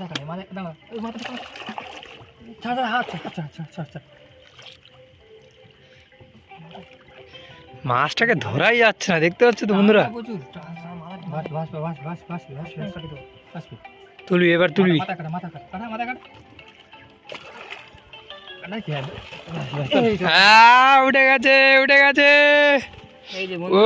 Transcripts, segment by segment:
মাথা মাথা দাঁড়া ওই। ছাড় ছাড় হাত মাছটাকে ধরাই যাচ্ছে না দেখতে পাচ্ছ তো বন্ধুরা। তুলবি এবার তুলবি হ্যাঁ উঠে গেছে উঠে গেছে ও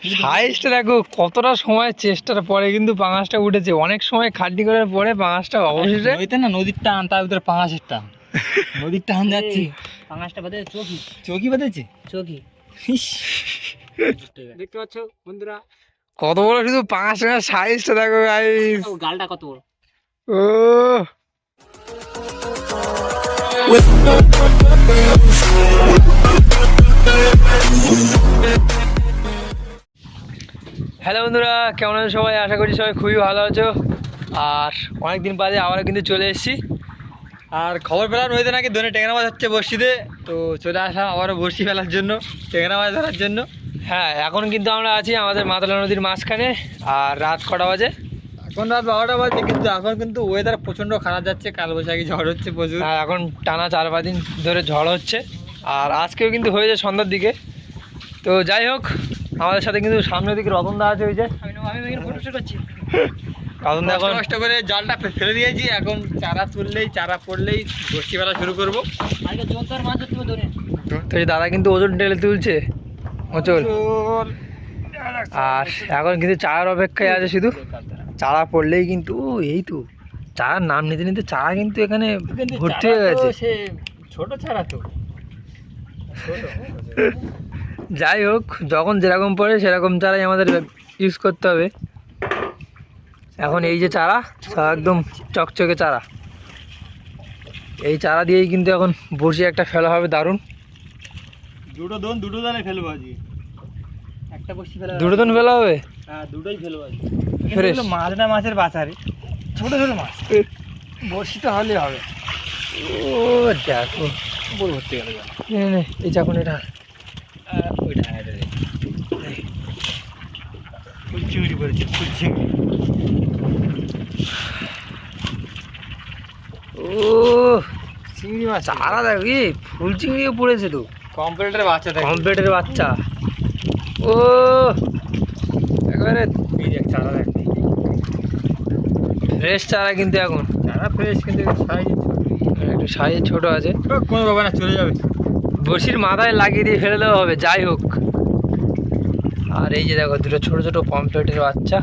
সাইজটা দেখো কতটা সময় চেষ্টার পরে কিন্তু পাঙাশটা উঠেছে। অনেক সময় খাটনি করার পরে পাঙাশটা অবশেষে নদীতে না নদীর টান তার ভিতরে পাঙাশের টান। নদীর টান যাচ্ছে। পাঙাশটা বাদে চোখি চৌকি বেঁধেছে? চোখি দেখতে পাচ্ছ বন্ধুরা? কত বড় শুধু পাঙাশটা সাইজটা দেখো গাইস ও গালটা কত বড়? ও। হ্যালো বন্ধুরা কেমন আছো সবাই? আশা করি সবাই খুবই ভালো আছো। আর অনেক দিন বাদে আবারও কিন্তু চলে এসেছি। আর খবর পেলাম নদীতে নাকি দোনে টেংরা মাছ হচ্ছে বর্ষিতে তো চলে আসলাম আবারও বর্ষি ফেলার জন্য টেংরা মাছ ধরার জন্য। হ্যাঁ এখন কিন্তু আমরা আছি আমাদের মাতলা নদীর মাঝখানে আর রাত কটা বাজে? এখন রাত বারোটা বাজে কিন্তু এখন কিন্তু ওয়েদার প্রচণ্ড খারাপ যাচ্ছে কাল কালবৈশাখী ঝড় হচ্ছে প্রচুর। আর এখন টানা চার পাঁচ দিন ধরে ঝড় হচ্ছে। আর আজকেও কিন্তু হয়েছে সন্ধ্যার দিকে। তো যাই হোক আমাদের সাথে কিন্তু সামনের দিকে রতনদা আছে ওই যে। আমি এখানে কষ্ট করে জালটা ফেলে দিয়েছি এখন চারা তুললেই চারা পড়লেই শুরু করব। তো দাদা কিন্তু ওজন টেলে তুলছে। ওচল আর এখন কিন্তু চারার অপেক্ষায় আছে শুধু। চারা পড়লেই কিন্তু এই তো। চারার নাম নিতে নিতে চারা কিন্তু এখানে ভর্তি হয়ে গেছে। সে ছোট চারা তো। যাই হোক যখন যেরকম পড়ে সেরকম চারাই আমাদের ইউজ করতে হবে। এখন এই যে চারা সব একদম চকচকে চারা। এই চারা দিয়েই কিন্তু এখন বসে একটা ফেলা হবে দারুণ। দুটো দোন দুটো দানে ফেলব আজকে। একটা বসি ফেলা দুটো দিন ফেলা হবে? হ্যাঁ দুটোই ফেলব আজকে। মাছ না মাছের বাজারে। ছোট ছোট মাছ। বর্ষি তো হলে হবে। ও দেখো। বল ভর্তি গেল। এই চাকুন এটা আহ, ওইটা এটা দে। ফুল চিংড়ি পড়েছে ফুল চিংড়ি। ও চিংড়ি মাছ দেখো কি ফুল চিংড়িও পড়েছে তো। কম্পিউটার বাচ্চা থাকে কমপ্লিটের বাচ্চা। ও একেবারে চারা দেখ ফ্রেশ চারা কিন্তু এখন। চারা ফ্রেশ কিন্তু সাইজ একটু সাইজ ছোট আছে। কোনো ব্যাপার না চলে যাবে। বড়শির মাথায় লাগিয়ে দিয়ে ফেলে দেওয়া হবে যাই হোক। আর এই যে দেখো দুটো ছোট ছোট পমপ্লেটের বাচ্চা।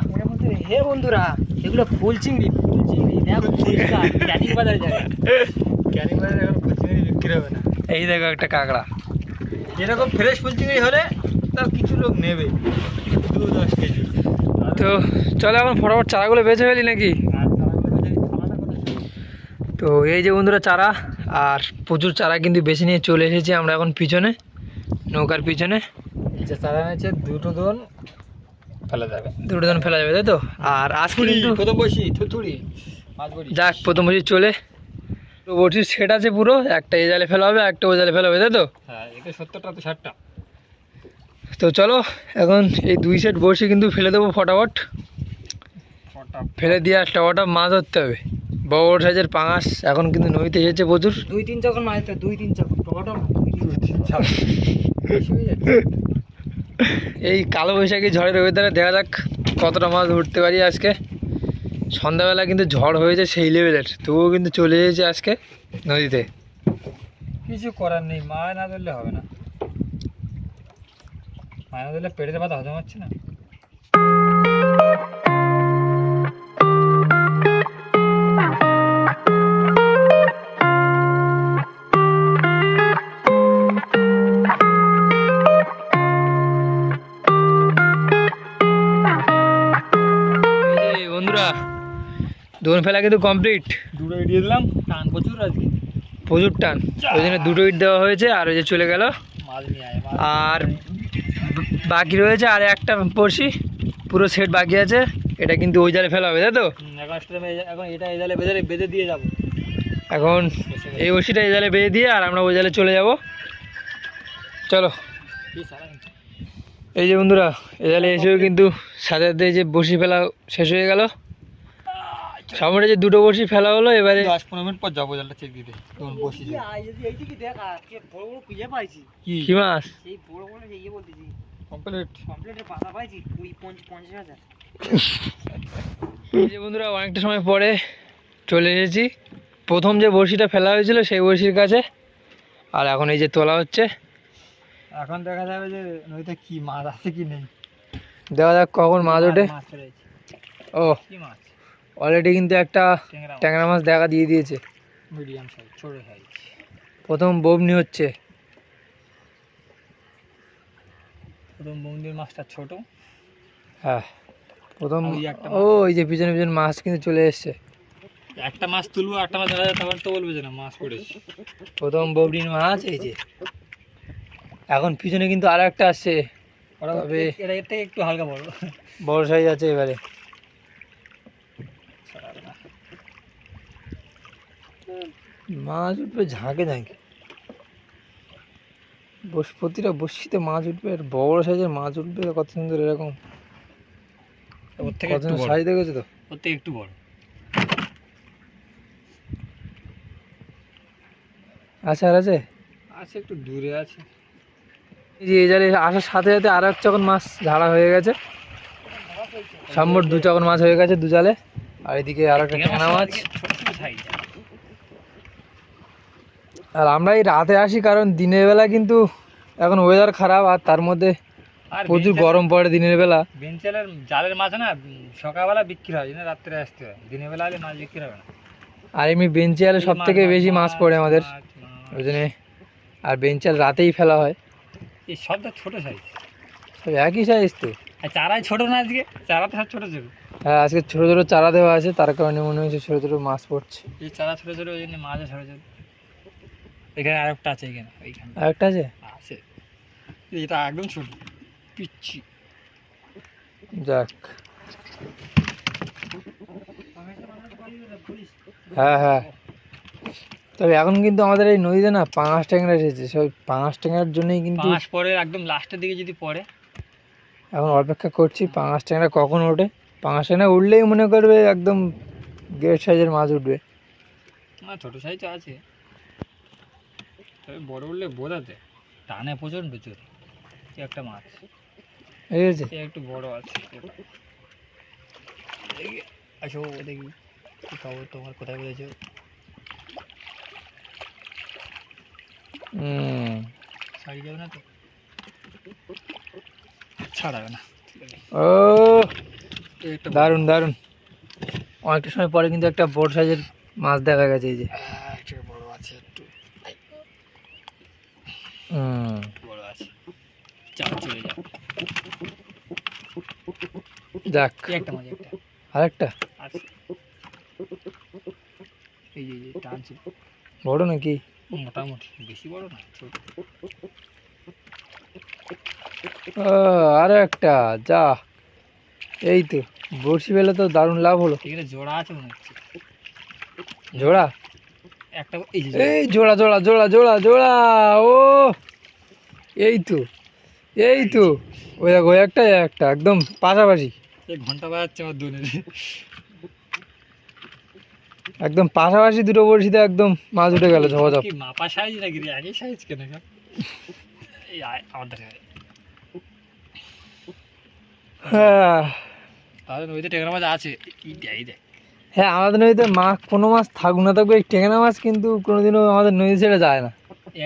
হে বন্ধুরা এগুলো ফুল চিংড়ি ফুল চিংড়ি দেখো ক্যানিং বাজারে যায় ক্যারি বাজারে এখন ফুল চিংড়ি বিক্রি হবে না। এই দেখো একটা কাঁকড়া। এরকম ফ্রেশ ফুল চিংড়ি হলে তাও কিছু লোক নেবে। দু দশ কেজি। তো চলো এখন ফটাফট চারাগুলো বেঁচে ফেলি নাকি। তো এই যে বন্ধুরা চারা আর প্রচুর চারা কিন্তু বেছে নিয়ে চলে এসেছি আমরা এখন পিছনে নৌকার পিছনে। যে চারা এনেছে দুটো দোন ফেলে যাবে। দুটো জন ফেলা যাবে তাই তো? আর আজকে কিন্তু প্রথম বসি থুতুড়ি মাছ যাক প্রথম বসে চলে। তো বড়শির সেট আছে পুরো একটা এ জালে ফেলা হবে একটা ও জালে ফেলা হবে তাই তো? হ্যাঁ এটা সত্তরটা তো ষাটটা। তো চলো এখন এই দুই সেট বড়শি কিন্তু ফেলে দেবো ফটাফট। ফেলে দিয়ে একটা ওটা মাছ ধরতে হবে। বড় বড় সাইজের পাঙাশ এখন কিন্তু নদীতে এসেছে প্রচুর। দুই তিন চকর মাছ ধরতে হবে, দুই তিন চকর টমাটো দুই তিন চকর। এই কালো বৈশাখী ঝড়ের ওয়েদারে দেখা যাক কতটা মাছ ধরতে পারি আজকে। সন্ধ্যাবেলা কিন্তু ঝড় হয়েছে সেই লেভেলের তবুও কিন্তু চলে এসেছে আজকে নদীতে। কিছু করার নেই মায় না ধরলে হবে না। মায় না ধরলে পেটের ব্যথা হজম হচ্ছে না। দোন ফেলা কিন্তু কমপ্লিট দুটো এড়িয়ে দিলাম টান প্রচুর আজকে। প্রচুর টান। ওই জন্য দুটো ইট দেওয়া হয়েছে আর ওই যে চলে গেল। আর বাকি রয়েছে আর একটা পড়শি পুরো সেট বাকি আছে। এটা কিন্তু ওই জালে ফেলা হবে তাই তো? এখন এটা এই জালে বেঁধে বেঁধে দিয়ে যাব। এখন এই বড়শিটা এই জালে বেঁধে দিয়ে আর আমরা ওই জালে চলে যাব। চলো। এই যে বন্ধুরা এ জালে এসেও কিন্তু সাথে যে বসি ফেলা শেষ হয়ে গেল। সামনে যে দুটো বড়শি ফেলা হলো এবারে দশ পনেরো মিনিট পর যাব জালটা চেক দিতে তখন বসি এই যে এইদিকে দেখা কে বড় বড় খুঁজে পাইছি। কি? কি মাছ? এই বড় বড় যে ইয়ে কমপ্লিট পাতা পাইছি কুড়ি পঞ্চাশ পঞ্চাশ হাজার। এই যে বন্ধুরা অনেকটা সময় পরে চলে এসেছি। প্রথম যে বড়শিটা ফেলা হয়েছিল সেই বড়শির কাছে। আর এখন এই যে তোলা হচ্ছে। এখন দেখা যাবে যে নদীতে কি মাছ আছে কি নেই। দেখা যাক কখন মাছ ওঠে। ও। কি মাছ? অলরেডি কিন্তু একটা ট্যাংরা মাছ। দেখা দিয়ে দিয়েছে। মিডিয়াম সাইজ ছোট সাইজ প্রথম ববনি হচ্ছে। প্রথম বন্দির মাছটা ছোট। হ্যাঁ প্রথম ও এই যে পিছনে পিছনে মাছ কিন্তু চলে এসছে। একটা মাছ তুলবো একটা মাছ দেখা যায় তখন তো বলবে যে না মাছ পড়েছে। প্রথম ববনির মাছ এই যে। এখন পিছনে কিন্তু আরও একটা আসছে তবে এটা এর থেকে একটু হালকা বড়। বড় সাইজ আছে এবারে। মাছ উঠবে ঝাঁকে ঝাঁকে। বস প্রতিটা বসিতে মাছ উঠবে আর বড় সাইজের মাছ উঠবে কত সুন্দর এরকম? কত সাইজ দেখেছ তো? ওর থেকে একটু বড়। আছে আর আছে? আছে একটু দূরে আছে। এই যে এই জালে আসার সাথে সাথে আরও এক চকন মাছ ঝাড়া হয়ে গেছে। সামর দু চকন মাছ হয়ে গেছে দু জালে। আর এদিকে আর একটা ট্যাংরা মাছ আর আমরা এই রাতে আসি কারণ দিনের বেলা কিন্তু এখন ওয়েদার খারাপ আর তার মধ্যে প্রচুর গরম পড়ে দিনের বেলা। বেঞ্চালের জালের মাছ না সকালবেলা বিক্রি হয় না রাত্রে আসতে হয়। দিনের বেলা হলে মাছ বিক্রি হবে না। আর এমনি বেঞ্চিয়ালে সব থেকে বেশি মাছ পড়ে আমাদের। ওই জন্যে আর বেঞ্চাল রাতেই ফেলা হয়। এই সবটা ছোট সাইজ সব একই সাইজ তো। আর চারাই ছোট না আজকে? চারা তো সব ছোট ছোট। হ্যাঁ আজকে ছোটো ছোটো চারা দেওয়া আছে তার কারণে মনে হয়েছে ছোটো ছোটো মাছ পড়ছে। এই চারা ছোট ছোট ওই জন্য মাছও ছোট ছোট। এখানে আরেকটা আছে এখানে ওইখানে আর একটা আছে? আছে। এটা একদম ছোট পিচ্ছি যাক। হ্যাঁ হ্যাঁ। তবে এখন কিন্তু আমাদের এই নদীতে না পাঙাশ ট্যাংরা এসেছে। সব পাঙাশ ট্যাংরার জন্যই কিন্তু পাঁচ পরে একদম লাস্টের দিকে যদি পড়ে। এখন অপেক্ষা করছি পাঙাশ ট্যাংরা কখন ওঠে। পাঙাশ ট্যাংরা উঠলেই মনে করবে একদম গেট সাইজের মাছ উঠবে। না ছোট সাইজ আছে। তবে বড় উঠলে বোঝাতে। টানে প্রচণ্ড জোরে। এই একটা মাছ। ঠিক আছে একটু বড় আছে। আসো দেখি। কি খবর? তোমার কোথায় বলেছ? ছাড়ি যাবে না তো? ছাড়াবে না। ও এই। দারুণ দারুণ। অনেকটা সময় পরে কিন্তু একটা বড় সাইজের মাছ দেখা গেছে এই যে। আহ, বড় আছে একটু। বড় আছে। চলে যাক। একটা মাছ একটা। আরেকটা? এই যে টানছে বড় নাকি? মোটামুটি বেশি বড় না আরও একটা যা। এই তো। বড়শি পেলে তো দারুণ লাভ হলো। এখানে জোড়া আছে মনে হচ্ছে। জোড়া? একটা এই জোড়া। জোড়া জোড়া জোড়া জোড়া ও। এই তো এই তো। ওই দেখ ওই একটা একটা একদম পাশাপাশি। ঘণ্টা বাজাচ্ছে আমার দোনে। একদম পাশাপাশি দুটো বড়শিতে একদম মাছ উঠে গেল ঝপাঝপ। মাপা সাইজ নাকি রে? একই সাইজ কেন সব আমার দেখা হ্যাঁ। তাহলে নদীতে টেকরা মাছ আছে। হ্যাঁ আমাদের নদীতে মাছ কোনো মাছ থাকুক না থাকবে এই টেঙনা মাছ কিন্তু কোনোদিনও আমাদের নদী ছেড়ে যায় না।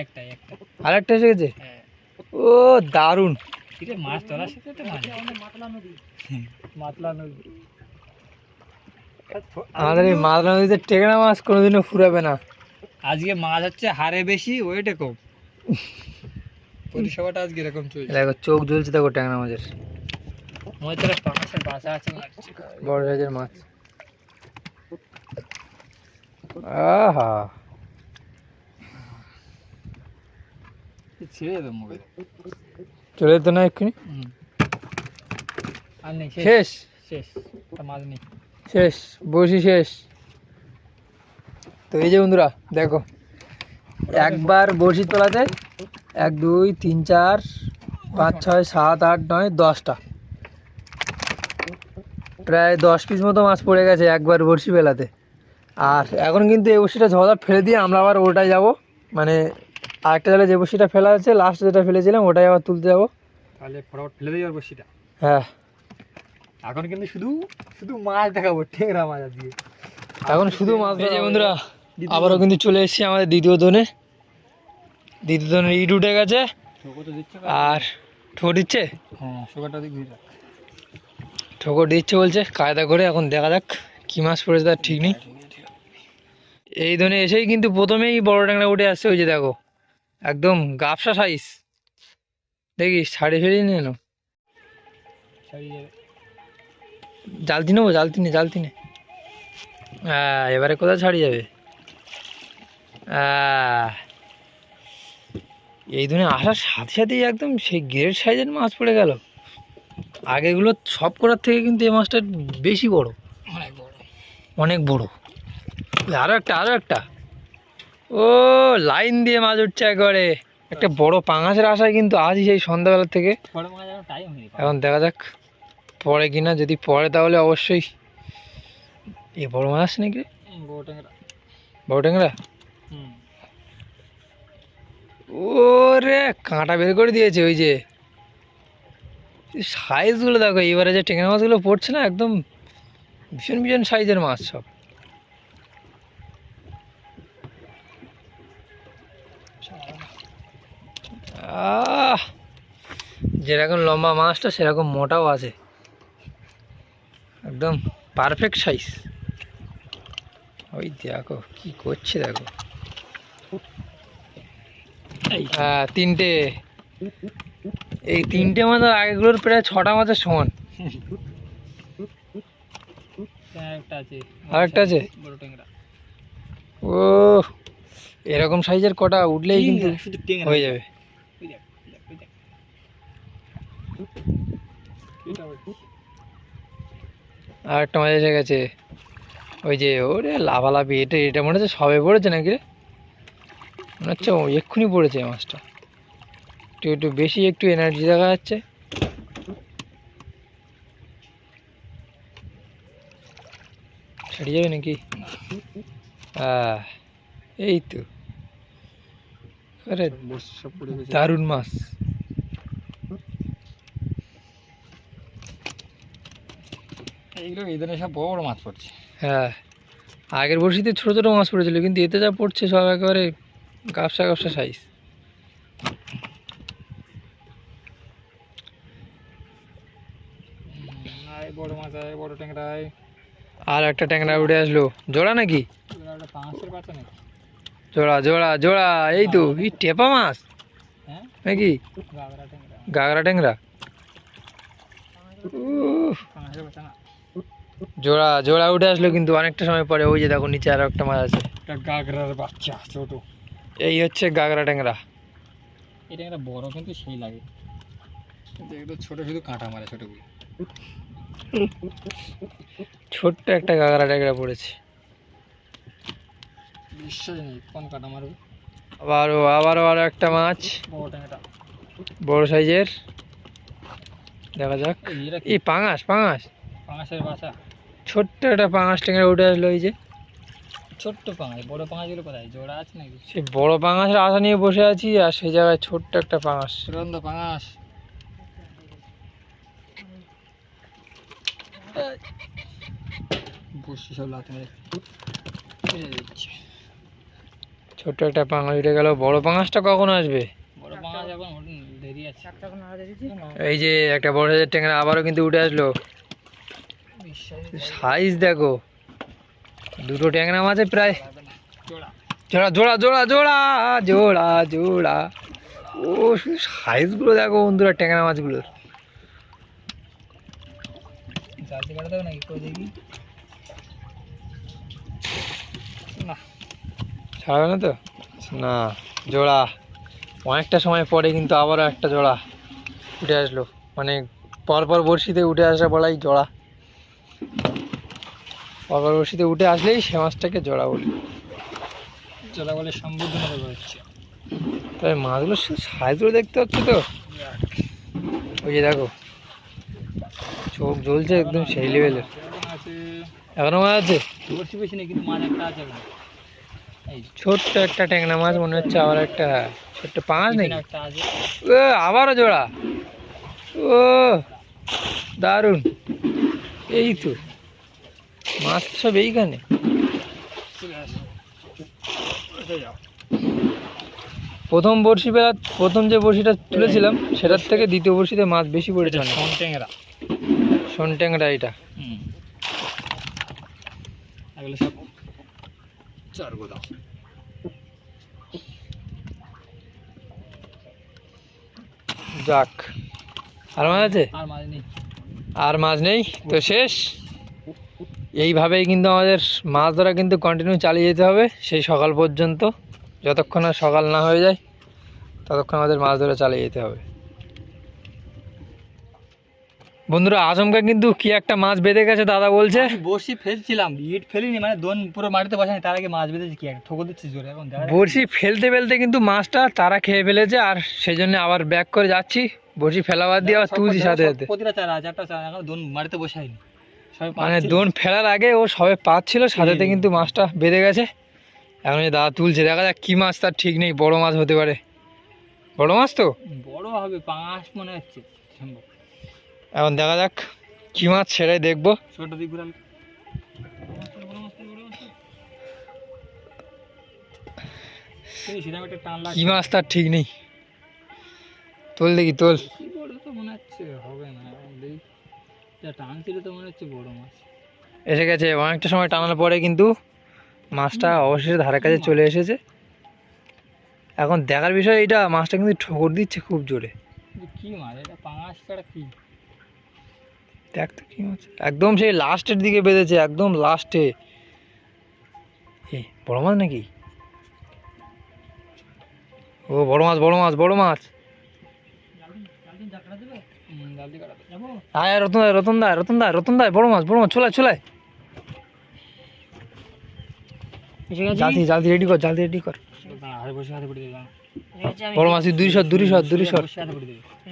একটা একটা। আরেকটা এসে গেছে? হ্যাঁ। ও দারুণ। মাছ ধরার সাথে তো মাছ মাতলা নদী মাতলা নদী। আমাদের এই মাদরা নদীতে টেঙনা মাছ কোনোদিনও ফুরাবে না। আজকে মাছ হচ্ছে হারে বেশি ওয়েটে কম। পরিষেবাটা আজকে এরকম চলছে। দেখো চোখ জ্বলছে দেখো টেঙনা মাছের। পাঁচের বাসা আছে বড় সাইজের মাছ। আহা। মোবাইল চলে যেত না এক্ষুনি? আর নেই শেষ। শেষ? শেষ। আর মাছ নেই। শেষ। বসি শেষ। তো এই যে বন্ধুরা দেখো। একবার বসি তোলাতে এক দুই তিন চার পাঁচ ছয় সাত আট নয় দশটা। প্রায় দশ পিস মতো মাছ পড়ে গেছে একবার বড়শি বেলাতে। আর এখন কিন্তু এই বড়শিটা ঝলা ফেলে দিয়ে আমরা আবার ওটাই যাব। মানে আরেকটা জালে যে বড়শিটা ফেলা আছে লাস্ট যেটা ফেলেছিলাম ওটাই আবার তুলতে যাব। তাহলে ফটাফট ফেলে দিয়ে পারব সেটা হ্যাঁ। এখন কিন্তু শুধু শুধু মাছ দেখাবো ঠেংরা মাছ আজকে। এখন শুধু মাছ এই যে বন্ধুরা আবারও কিন্তু চলে এসেছি আমাদের দ্বিতীয় ধনে দ্বিতীয় দোনের ইট উঠে গেছে। আর ঠোঁট দিচ্ছে? হ্যাঁ সুগারটা দিক দিয়ে ঠোকর দিচ্ছে বলছে, কায়দা করে এখন দেখা যাক কী মাছ পড়েছে তার ঠিক নেই। এই ধনে এসেই কিন্তু প্রথমেই বড় ট্যাংরা উঠে আসছে, ওই যে দেখো, একদম গাপসা সাইজ দেখি ছাড়ি ফেড়িয়ে নিয়ে ছাড়িয়ে জালতি নেব, জালতি নে জালতি নে। হ্যাঁ এবারে কোথায় ছাড়িয়ে যাবে? এই ধরনের আসার সাথে সাথেই একদম সেই গ্রেট সাইজের মাছ পড়ে গেল। আগেগুলো সব করার থেকে কিন্তু এই মাছটা বেশি বড়। অনেক বড়। অনেক বড়। আরও একটা আরও একটা। ও লাইন দিয়ে মাছ উঠছে একবারে। একটা বড় পাঙাশের আশায় কিন্তু আজই সেই সন্ধ্যাবেলা থেকে। এখন টাইম হয়নি এখন দেখা যাক পরে কিনা। যদি পরে তাহলে অবশ্যই। এ বড় মাছ আছে নাকি? বড় ট্যাংরা। ও রে কাঁটা বের করে দিয়েছে ওই যে। সাইজগুলো দেখো, এবারে যে ট্যাংরা মাছগুলো পড়ছে না, একদম ভীষণ ভীষণ সাইজের মাছ সব। যেরকম লম্বা মাছটা, সেরকম মোটাও আছে। একদম পারফেক্ট সাইজ ওই দেখো, কি করছে দেখো। তিনটে। এই তিনটে মাছ আর আগেগুলোর প্রায় ছটা মাছের সমান। আরেকটা আছে? ও এরকম সাইজের কটা? উঠলেই কিন্তু হয়ে যাবে। আর একটা মাছ এসে গেছে। ওই যে ওরে লাভালাভি এটা এটা মনে হচ্ছে সবে পড়েছে নাকি রে? মনে হচ্ছে এক্ষুনি পড়েছে মাছটা। একটু একটু বেশি একটু এনার্জি দেখা যাচ্ছে। ছেড়ে যাবে নাকি? আহ, এই তো। দারুণ মাছ। এইগুলো এই ধরনের সব বড় বড় মাছ পড়ছে। হ্যাঁ আগের বড়শিতে ছোটো ছোটো মাছ পড়েছিল কিন্তু এতে যা পড়ছে সব একেবারে গাপসা গাপসা সাইজ আয় বড় মাছ আয় বড় ট্যাংরা আয় আর একটা ট্যাংরা উঠে আসলো। জোড়া নাকি? জোড়া জোড়া জোড়া এই তো এই টেপা মাছ। হ্যাঁ? নাকি? গাগরা ট্যাংরা। জোড়া জোড়া উঠে আসলো কিন্তু অনেকটা সময় পরে। ওই যে দেখো নিচে আর একটা মাছ আছে। গাগরার বাচ্চা ছোট। এই হচ্ছে গাগরা ট্যাংরা। এই ট্যাংরা বড় কিন্তু সেই লাগে। ছোট শুধু কাঁটা মারে ছোটগুলো। ছোট্ট একটা গাগরা ট্যাংরা পড়েছে। বিশ্বাস নেই কোন কাঁটা মারবে? আবারও আবারও আরও একটা মাছ। বড় সাইজের। দেখা যাক। এই পাঙাশ পাঙাশ। পাঁচের বাচ্চা ছোট্ট একটা পাঙাশ ট্যাংরা উঠে আসলো ওই যে। ছোট্ট পাঙাশ বড় পাঙাশগুলো কোথায় জোড়া আছে নাকি? সেই বড় পাঙাশের আশা নিয়ে বসে আছি আর সেই জায়গায় ছোট্ট একটা পাঙাশ। পাঙাশ। বসি সব লাথি মেরে ফেলে দিচ্ছে। ছোট্ট একটা পাঙাশ উঠে গেল। বড় পাঙাশটা কখন আসবে? বড় পাঙাশ এখন ওঠেন, দেরি আছে। এই যে একটা বড় সাইজের ট্যাংরা আবারও কিন্তু উঠে আসলো। সাইজ দেখো। দুটো ট্যাংরা মাঝে প্রায়। জোড়া। জোড়া জোড়া জোড়া জোড়া জোড়া জোড়া। ও শুধু সাইজগুলো দেখো বন্ধুরা ট্যাংরা মাছগুলোর। জালতি নাকি? দেখি? ছাড়াবে না তো? না জোড়া। অনেকটা সময় পরে কিন্তু আবারও একটা জোড়া উঠে আসলো। মানে পরপর বড়শিতে উঠে আসা বলাই জোড়া। পরপর বড়শিতে উঠে আসলেই সে মাছটাকে জোড়া বলি। জোড়া বলে সম্বোধনা হচ্ছে। তবে মাছগুলো সাইজগুলো দেখতে হচ্ছে তো। ওই যে দেখো চোখ জ্বলছে একদম সেই লেভেলের এখনও মাছ আছে? বড়শি বেশি নেই কিন্তু মাছ একটা আছে ছোট্ট একটা ট্যাংরা মাছ মনে হচ্ছে আবার একটা ছোট্ট পাঁচ নেই ও আবারও জোড়া। ও দারুণ। এই তো। মাছ সব এইখানে। প্রথম বড়শি বেলা প্রথম যে বড়শিটা তুলেছিলাম সেটার থেকে দ্বিতীয় বড়শিতে মাছ বেশি পড়েছে ফোন ট্যাংরা। শোন ট্যাংরা এটা। সব যাক আর মাছ আছে? আর মাছ নেই। আর মাছ নেই? তো শেষ? এইভাবেই কিন্তু আমাদের মাছ ধরা কিন্তু কন্টিনিউ চালিয়ে যেতে হবে সেই সকাল পর্যন্ত। যতক্ষণ না সকাল না হয়ে যায় ততক্ষণ আমাদের মাছ ধরা চালিয়ে যেতে হবে। বন্ধুরা আচমকা কিন্তু কি একটা মাছ বেঁধে গেছে দাদা বলছে। বড়শি ফেলছিলাম ইট ফেলিনি মানে দোন পুরো মাটিতে বসানি তার আগে মাছ বেঁধেছি কি একটা ঠোকর দিচ্ছি জোরে এখন। বড়শি ফেলতে ফেলতে কিন্তু মাছটা তারা খেয়ে ফেলেছে আর সেই জন্য আবার ব্যাক করে যাচ্ছি। বড়শি ফেলা বাদ দিয়ে আবার তুলছি সাথে সাথে। প্রতিটা চারা চারটা চারা এখন দোন মাটিতে বসাইনি মানে দোন ফেলার আগে ও সবে পাচ্ছিল সাথেতে কিন্তু মাছটা বেঁধে গেছে। এখন এই দাদা তুলছে দেখা যাক কি মাছ তার ঠিক নেই বড় মাছ হতে পারে। বড় মাছ তো? বড় হবে পাঁচ মনে হচ্ছে সম্ভব। এখন দেখা যাক কি মাছ সেটাই দেখব। কি মাছ তার ঠিক নেই। তোল দেখি তোল। এসে গেছে অনেকটা সময় টানার পরে কিন্তু মাছটা অবশেষে ধারে কাছে চলে এসেছে। এখন দেখার বিষয় এটা মাছটা কিন্তু ঠোকর দিচ্ছে খুব জোরে। কি মাছ এটা ছাড়া কি? দেখ তো কি মাছ একদম সেই লাস্টের দিকে বেঁধেছে একদম লাস্টে এই বড় মাছ নাকি? ও বড় মাছ বড় মাছ বড় মাছ। আয় রতন দা রতন দা রতন দা রতন দা বড় মাছ বড় মাছ চলে চলে জালদি জালদি রেডি কর জালদি রেডি কর। বসে হাতে পড়ে বড় মাছ দুই শট দুই শট শট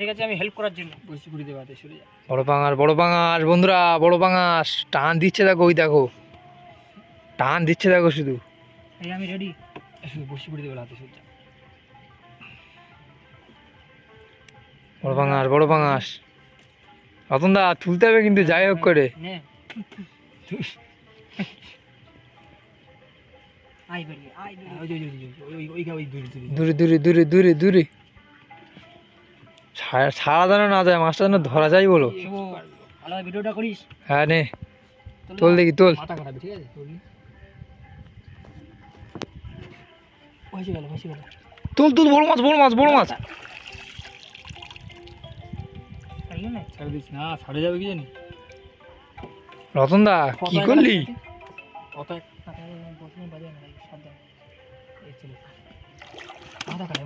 ঠিক আছে আমি হেল্প করার জন্য। বসে দেবে সরে বড় পাঙাশ বড় পাঙাশ বন্ধুরা বড় পাঙাশ টান দিচ্ছে দেখো ওই দেখো। টান দিচ্ছে দেখো শুধু। এই আমি রেডি বসে দেবে হাতে যা। বড় পাঙাশ বড় পাঙাশ রতন দা তুলতে হবে কিন্তু যাই হোক করে। দূরে দূরে। দূরে দূরে দূরে দূরে দূরে। ছাড়া যেন না যায় মাছটা যেন ধরা যায় বলো। ভালো ভিডিওটা করিস? হ্যাঁ নে। তোল দেখি তোল। ঠিক আছে? তোর বসে গেল বসে গেল। তোল তোল বড় মাছ বড় মাছ বড় মাছ। ছাড়ে দিস না ছাড়ে যাবে কি জানি? রতন দা কি করলি?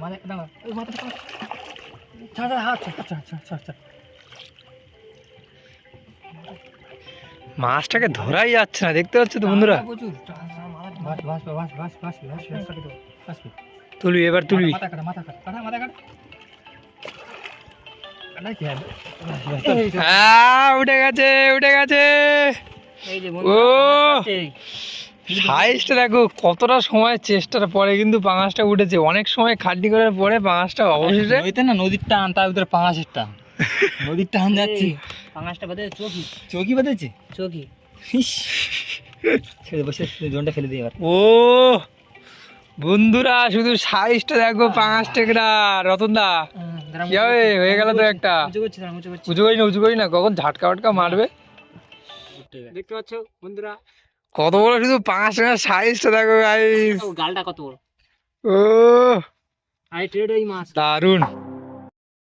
দাঁড়া ওই মাথা ছাড় ছাড় মাছটাকে ধরাই যাচ্ছে না দেখতে পাচ্ছ তো বন্ধুরা তুলবি এবার তুলবি মাথা কাটা মাথা কাটা কাটা মাথা কাটা কাটা কি হবে আহ, উঠে গেছে উঠে গেছে ও সাইজটা দেখো কতটা সময় চেষ্টার পরে কিন্তু পাঙাশটা উঠেছে। অনেক সময় খাটনি করার পরে পাঙাশটা অবশেষে নদীতে না নদীর টান তার ভিতরে পাঙাশের টান। নদীর টান যাচ্ছে। পাঙাশটা বাদে চৌকি। চৌকি বাঁধেছে? চৌকি। ছেড়ে বসে জনটা ফেলে দিয়ে ও বন্ধুরা শুধু সাইজটা দেখো পাঙাশ টেকরা রতন দা কি হবে হয়ে গেল তো একটা। উঁচু করি না উঁচু করি না কখন ঝাটকা ফাটকা মারবে? দেখতে পাচ্ছ বন্ধুরা কত বড় শুধু পাঙাশ টাকার সাইজটা দেখো গাইস গালটা কত বড়। ও আই ট্রেড এই মাছ। দারুণ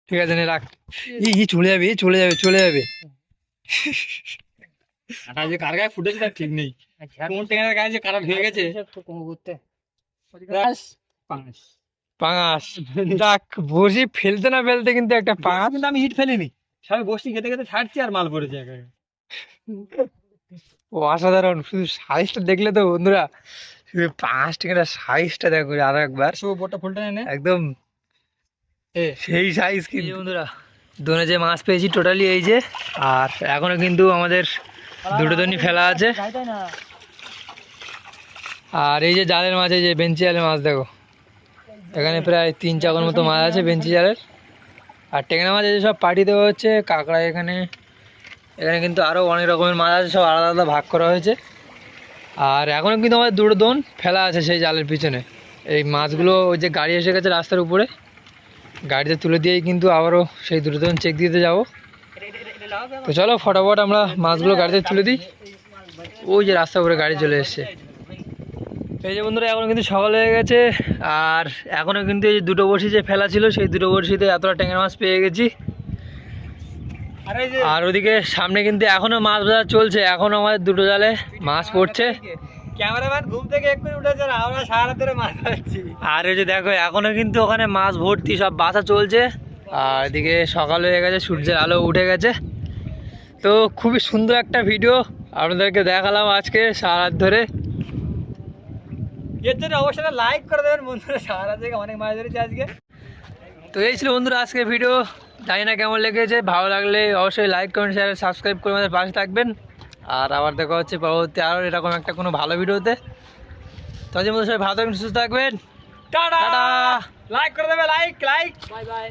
ঠিক আছে নে রাখ। ই ই চলে যাবে চলে যাবে চলে যাবে। কাটা যে কার গায়ে ফুটেছে তার ঠিক নেই। কোন টেঙ্গার গায়ে যে কাটা হয়ে গেছে। ঘুরতে। পাঁচ। পাঙাশ যাক বসি ফেলতে না ফেলতে কিন্তু একটা পাঙাশ কিন্তু আমি হিট ফেলিনি। সবাই বসছি খেতে খেতে ছাড়ছি আর মাল পড়েছে একা ও অসাধারণ। শুধু সাইজটা দেখলে তো বন্ধুরা শুধু পাঁচ টাকার সাইজটা দেখো আরও একবার। বোটটা ফুলটা এনে একদম। সেই সাইজ এই কিন্তু। বন্ধুরা দোনে যে মাছ পেয়েছি টোটালি এই যে। আর এখনও কিন্তু আমাদের দুটো দনি ফেলা আছে। আর এই যে জালের মাছ এই যে বেঞ্চি জালের মাছ দেখো। এখানে প্রায় তিন চাকর মতো মাছ আছে বেঞ্চি জালের। আর টেংরা মাছ আছে সব পাটি দেওয়া হচ্ছে কাঁকড়া এখানে। এখানে কিন্তু আরও অনেক রকমের মাছ আছে, সব আলাদা আলাদা ভাগ করা হয়েছে। আর এখনও কিন্তু আমাদের দুটো দোন ফেলা আছে সেই জালের পিছনে। এই মাছগুলো ওই যে গাড়ি এসে গেছে রাস্তার উপরে। গাড়িতে তুলে দিয়েই কিন্তু আবারও সেই দুটো দোন চেক দিতে যাব। তো চলো ফটাফট আমরা মাছগুলো গাড়িতে তুলে দিই। ওই যে রাস্তার উপরে গাড়ি চলে এসছে। এই যে বন্ধুরা, এখন কিন্তু সকাল হয়ে গেছে। আর এখনও কিন্তু এই যে দুটো বড়শি যে ফেলা ছিল, সেই দুটো বড়শিতে এতটা ট্যাংরা মাছ পেয়ে গেছি। আর এই যে আর ওদিকে সামনে কিন্তু এখনও মাছ বাজার চলছে এখনও আমাদের দুটো জালে মাছ পড়ছে। ক্যামেরাম্যান ঘুম থেকে এক্ষুনি উঠেছে আর আমরা সারা ধরে মাছ আর ওই যে দেখো এখনও কিন্তু ওখানে মাছ ভর্তি সব বাসা চলছে। আর এদিকে সকাল হয়ে গেছে সূর্যের আলো উঠে গেছে। তো খুবই সুন্দর একটা ভিডিও আপনাদেরকে দেখালাম আজকে সারা ধরে। এর জন্য অবশ্যই লাইক করে দেবেন বন্ধুরা সারা থেকে অনেক মাছ ধরেছে আজকে। তো এই ছিল বন্ধুরা আজকে ভিডিও। জানি না কেমন লেগেছে ভালো লাগলে অবশ্যই লাইক কমেন্ট শেয়ার সাবস্ক্রাইব করে আমাদের পাশে থাকবেন। আর আবার দেখা হচ্ছে পরবর্তী আরও এরকম একটা কোনো ভালো ভিডিওতে। তো মধ্যে সবাই ভালো থাকবেন সুস্থ থাকবেন। টাটা! লাইক করে দেবে লাইক লাইক বাই বাই